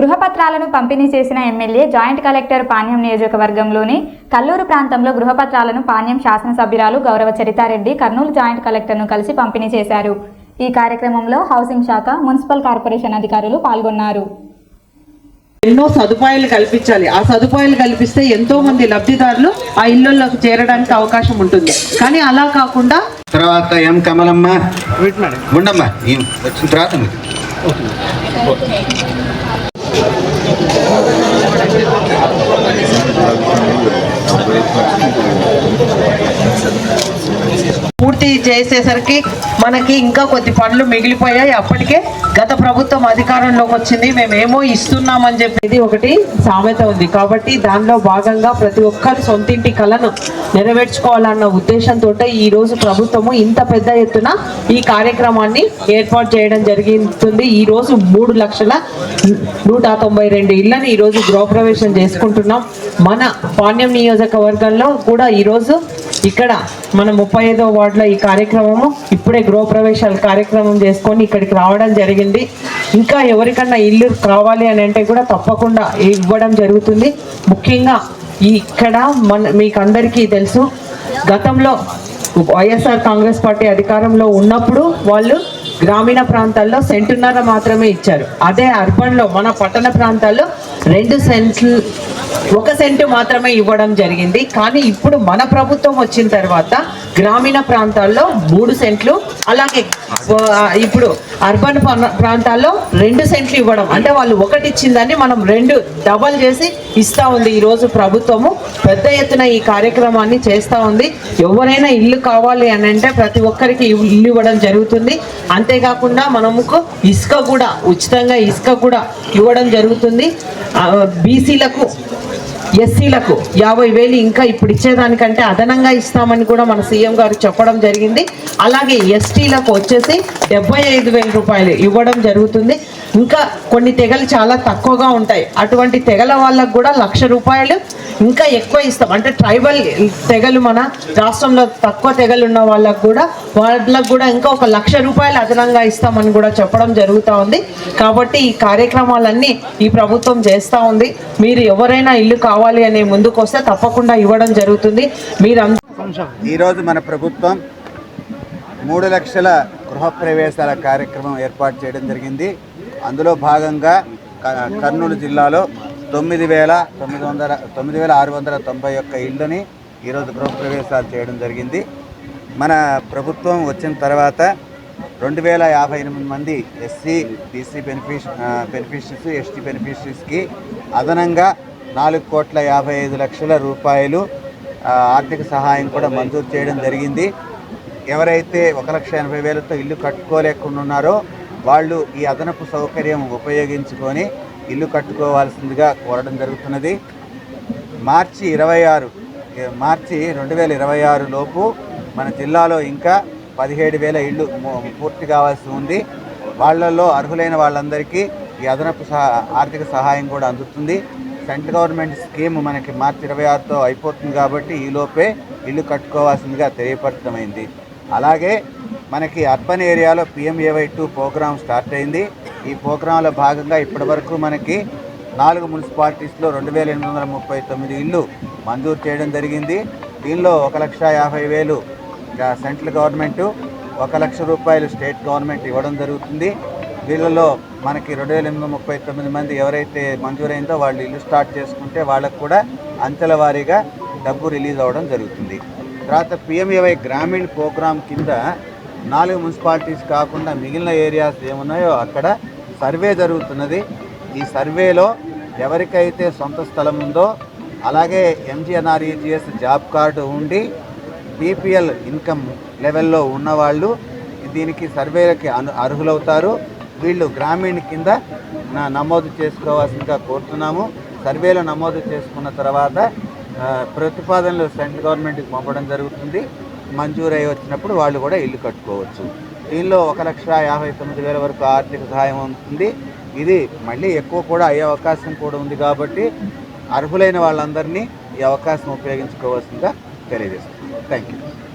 గృహపత్రాలను పంపిణీ చేసిన MLA joint collector Panyam నియోజకవర్గంలోని కల్లూరు ప్రాంతంలో గృహపత్రాలను పాణ్యం శాసనసభ్యురాలు గౌరవ చరితారెడ్డి కర్నూలు జాయింట్ కలెక్టర్ను కలిసి పంపిణీ చేశారు. ఈ కార్యక్రమంలో హౌసింగ్ శాఖ మున్సిపల్ కార్పొరేషన్ అధికారులు పాల్గొన్నారు. ఎన్నో సదుపాయాలు కల్పించాలి. ఆ సదుపాయాలు కల్పిస్తే ఎంతో మంది లబ్ధిదారులు ఆ ఇళ్ళలోకి చేరడానికి అవకాశం ఉంటుంది. కానీ అలా కాకుండా తర్వాత ఎం కమలమ్మ? ఉండమ్మా తర్వాత Gracias. పూర్తి చేసేసరికి మనకి ఇంకా కొద్ది పనులు మిగిలిపోయాయి. అప్పటికే గత ప్రభుత్వం అధికారంలోకి వచ్చింది. మేమేమో ఇస్తున్నామని చెప్పేది ఒకటి సామెత ఉంది. కాబట్టి దానిలో భాగంగా ప్రతి ఒక్కరి సొంతింటి కళను నెరవేర్చుకోవాలన్న ఉద్దేశంతో ఈరోజు ప్రభుత్వము ఇంత పెద్ద ఎత్తున ఈ కార్యక్రమాన్ని ఏర్పాటు చేయడం జరిగింది. ఈరోజు మూడు లక్షల నూట తొంభై రెండు ఇళ్ళను ఈరోజు గృహప్రవేశం చేసుకుంటున్నాం. మన పాణ్యం నియోజకవర్గంలో కూడా ఈరోజు ఇక్కడ మన ముప్పై ఐదో వార్డులో ఈ కార్యక్రమము ఇప్పుడే గృహప్రవేశాల కార్యక్రమం చేసుకొని ఇక్కడికి రావడం జరిగింది. ఇంకా ఎవరికన్నా ఇల్లు కావాలి అని అంటే కూడా తప్పకుండా ఇవ్వడం జరుగుతుంది. ముఖ్యంగా ఇక్కడ మన మీకు అందరికీ తెలుసు గతంలో వైఎస్ఆర్ కాంగ్రెస్ పార్టీ అధికారంలో ఉన్నప్పుడు వాళ్ళు గ్రామీణ ప్రాంతాల్లో సెంటున్నర మాత్రమే ఇచ్చారు. అదే అర్బన్లో మన పట్టణ ప్రాంతాల్లో రెండు సెంట్లు ఒక సెంటు మాత్రమే ఇవ్వడం జరిగింది. కానీ ఇప్పుడు మన ప్రభుత్వం వచ్చిన తర్వాత గ్రామీణ ప్రాంతాల్లో మూడు సెంట్లు అలాగే ఇప్పుడు అర్బన్ ప్రాంతాల్లో రెండు సెంట్లు ఇవ్వడం. అంటే వాళ్ళు ఒకటి ఇచ్చిందని మనం రెండు డబల్ చేసి ఇస్తా ఉంది ఈరోజు ప్రభుత్వము. పెద్ద ఎత్తున ఈ కార్యక్రమాన్ని చేస్తూ ఉంది. ఎవరైనా ఇల్లు కావాలి అని అంటే ప్రతి ఒక్కరికి ఇల్లు ఇవ్వడం జరుగుతుంది. అంతేకాకుండా మనముకు ఇసుక కూడా ఉచితంగా ఇసుక కూడా ఇవ్వడం జరుగుతుంది. బీసీలకు ఎస్సీలకు యాభై వేలు ఇంకా ఇప్పుడు ఇచ్చేదానికంటే అదనంగా ఇస్తామని కూడా మన సీఎం గారు చెప్పడం జరిగింది. అలాగే ఎస్టీలకు వచ్చేసి డెబ్బై ఐదు వేల రూపాయలు ఇవ్వడం జరుగుతుంది. ఇంకా కొన్ని తెగలు చాలా తక్కువగా ఉంటాయి. అటువంటి తెగల వాళ్ళకు కూడా లక్ష రూపాయలు ఇంకా ఎక్కువ ఇస్తాం. అంటే ట్రైబల్ తెగలు మన రాష్ట్రంలో తక్కువ తెగలు ఉన్న వాళ్ళకు కూడా వాళ్ళకు కూడా ఇంకా ఒక లక్ష రూపాయలు అదనంగా ఇస్తామని కూడా చెప్పడం జరుగుతూ ఉంది. కాబట్టి ఈ కార్యక్రమాలన్నీ ఈ ప్రభుత్వం చేస్తూ ఉంది. మీరు ఎవరైనా ఇల్లు కావాలి అనే ముందుకు వస్తే తప్పకుండా ఇవ్వడం జరుగుతుంది. మీరు ఈరోజు మన ప్రభుత్వం మూడు లక్షల గృహప్రవేశాల కార్యక్రమం ఏర్పాటు చేయడం జరిగింది. అందులో భాగంగా క- కర్నూలు జిల్లాలో తొమ్మిది వేల తొమ్మిది వందల తొమ్మిది వేల ఆరు వందల తొంభై ఒక్క ఇళ్ళని ఈరోజు గృహప్రవేశాలు చేయడం జరిగింది. మన ప్రభుత్వం వచ్చిన తర్వాత రెండు వేల యాభై ఎనిమిది మంది SC BC benefici beneficiaries ST బెనిఫిషరీస్కి అదనంగా నాలుగు కోట్ల యాభై ఐదు లక్షల రూపాయలు ఆర్థిక సహాయం కూడా మంజూరు చేయడం జరిగింది. ఎవరైతే ఒక లక్ష ఎనభై వేలతో ఇల్లు కట్టుకోలేకుండా ఉన్నారో వాళ్ళు ఈ అదనపు సౌకర్యం ఉపయోగించుకొని ఇల్లు కట్టుకోవాల్సిందిగా కోరడం జరుగుతున్నది. మార్చి ఇరవై ఆరు మార్చి రెండు వేల ఇరవై ఆరు లోపు మన జిల్లాలో ఇంకా పదిహేడు వేల ఇళ్ళు పూర్తి కావాల్సి ఉంది. వాళ్ళల్లో అర్హులైన వాళ్ళందరికీ ఈ అదనపు సహా ఆర్థిక సహాయం కూడా అందుతుంది. సెంట్రల్ గవర్నమెంట్ స్కీమ్ మనకి మార్చి ఇరవై ఆరుతో అయిపోతుంది కాబట్టి ఈలోపే ఇల్లు కట్టుకోవాల్సిందిగా తెలియపరచడమైంది. అలాగే మనకి అర్బన్ ఏరియాలో పిఎంఏవై టూ ప్రోగ్రామ్ స్టార్ట్ అయింది. ఈ ప్రోగ్రాంలో భాగంగా ఇప్పటివరకు మనకి నాలుగు మున్సిపాలిటీస్లో రెండు వేల ఎనిమిది వందల ముప్పై తొమ్మిది ఇళ్ళు మంజూరు చేయడం జరిగింది. దీనిలో ఒక లక్ష యాభై వేలు సెంట్రల్ గవర్నమెంటు ఒక లక్ష రూపాయలు స్టేట్ గవర్నమెంట్ ఇవ్వడం జరుగుతుంది. వీళ్ళలో మనకి రెండు వేల ఎనిమిది ముప్పై తొమ్మిది మంది ఎవరైతే మంజూరైందో వాళ్ళు ఇల్లు స్టార్ట్ చేసుకుంటే వాళ్ళకు కూడా అంచెల వారీగా డబ్బు రిలీజ్ అవ్వడం జరుగుతుంది. తర్వాత పిఎంఏవై గ్రామీణ ప్రోగ్రాం కింద నాలుగు మున్సిపాలిటీస్ కాకుండా మిగిలిన ఏరియాస్ ఏమున్నాయో అక్కడ సర్వే జరుగుతున్నది. ఈ సర్వేలో ఎవరికైతే సొంత స్థలం ఉందో అలాగే ఎంజీఎన్ఆర్ఈజీఎస్ జాబ్ కార్డు ఉండి బీపీఎల్ ఇన్కమ్ లెవెల్లో ఉన్నవాళ్ళు దీనికి సర్వేలకి అను అర్హులవుతారు. వీళ్ళు గ్రామీణ కింద నమోదు చేసుకోవాల్సిందిగా కోరుతున్నాము. సర్వేలో నమోదు చేసుకున్న తర్వాత ప్రతిపాదనలు సెంట్రల్ గవర్నమెంట్కి పంపడం జరుగుతుంది. మంజూరై వచ్చినప్పుడు వాళ్ళు కూడా ఇల్లు కట్టుకోవచ్చు. దీనిలో ఒక లక్ష యాభై తొమ్మిది వేల వరకు ఆర్థిక సహాయం ఉంటుంది ఇది మళ్ళీ ఎక్కువ కూడా అయ్యే అవకాశం కూడా ఉంది కాబట్టి అర్హులైన వాళ్ళందరినీ ఈ అవకాశం ఉపయోగించుకోవాల్సిందిగా తెలియజేస్తుంది థ్యాంక్ యూ